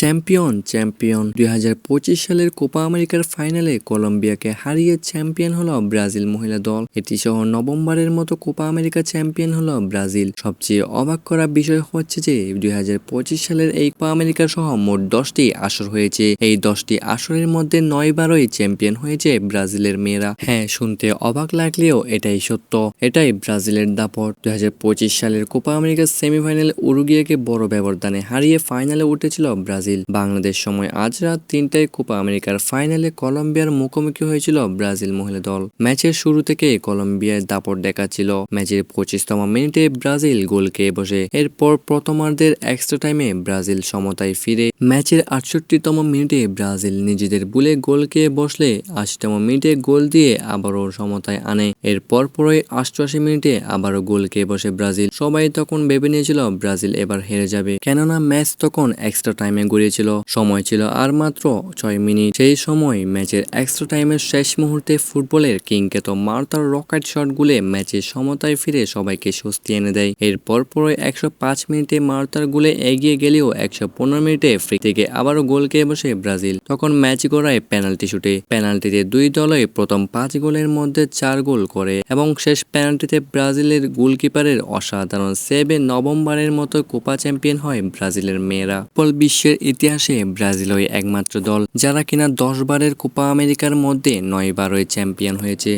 Champion champion. দুই হাজার পঁচিশ সালের কোপা আমেরিকার ফাইনালে কলম্বিয়াকে হারিয়ে চ্যাম্পিয়ন হলো ব্রাজিল মহিলা দল। এটি সহ নভেম্বরের মতো কোপা আমেরিকা চ্যাম্পিয়ন হলো ব্রাজিল। সবচেয়ে অবাক করা বিষয় হচ্ছে যে, দুই হাজার পঁচিশ সালের এই কোপা আমেরিকা সহ মোট দশটি আসর হয়েছে। এই দশটি আসরের মধ্যে নয় বারই চ্যাম্পিয়ন হয়েছে ব্রাজিলের মেয়েরা। হ্যাঁ শুনতে অবাক লাগলেও এটাই সত্য। এটাই ব্রাজিলের দাপট। দুই হাজার পঁচিশ সালের কোপা আমেরিকার সেমিফাইনালে উরুগিয়াকে বড় ব্যবধানে হারিয়ে ফাইনালে উঠেছিল ব্রাজিল। বাংলাদেশ সময় আজ রাত তিনটায় কোপা আমেরিকার ফাইনালে কলম্বিয়ার মুখোমুখি হয়েছিল ব্রাজিল মহিলা দল। ম্যাচের শুরু থেকে কলম্বিয়ার দাপট দেখাচ্ছিল। ম্যাচের পঁচিশতম মিনিটে ব্রাজিল গোলকে বসে। এরপর প্রথমার্ধের এক্সট্রা টাইমে ব্রাজিল সমতায় ফিরে। ম্যাচের আটষট্টিতম মিনিটে ব্রাজিল নিজেদের বুলে গোলকে বসলে আশিতম মিনিটে গোল দিয়ে আবারও সমতায় আনে। এরপর পরই অষ্টআশি মিনিটে আবারও গোলকে বসে ব্রাজিল। সবাই তখন ভেবে নিয়েছিল ব্রাজিল এবার হেরে যাবে। কেননা ম্যাচ তখন এক্সট্রা টাইমে গড়িয়েছিল সময় ছিল আর মাত্র ছয় মিনিট। সেই সময় ম্যাচের এক্সট্রা টাইমের শেষ মুহূর্তে ফুটবলের কিংকেত মার্তার রকেট শটগুলে ম্যাচের সমতায় ফিরে সবাইকে স্বস্তি এনে দেয়। এরপর পরে একশো পাঁচ মিনিটে মার্তার গোলে এগিয়ে গেলেও একশো পনেরো মিনিটে ফ্রি থেকে আবারও গোলকে বসে ব্রাজিল। তখন ম্যাচ গড়ায় পেনাল্টি শুটে পেনাল্টিতে দুই দলই প্রথম পাঁচ গোলের মধ্যে চার গোল করে এবং শেষ পেনাল্টিতে ব্রাজিলের গোলকিপারের অসাধারণ সেভে নভেম্বরের মতো কোপা চ্যাম্পিয়ন হয় ব্রাজিলের মেয়েরা। ফুটবল বিশ্বের ইতিহাসে ব্রাজিলই একমাত্র দল যারা কিনা দশ বারের কোপা আমেরিকার মধ্যে নয় বারই চ্যাম্পিয়ন হয়েছে।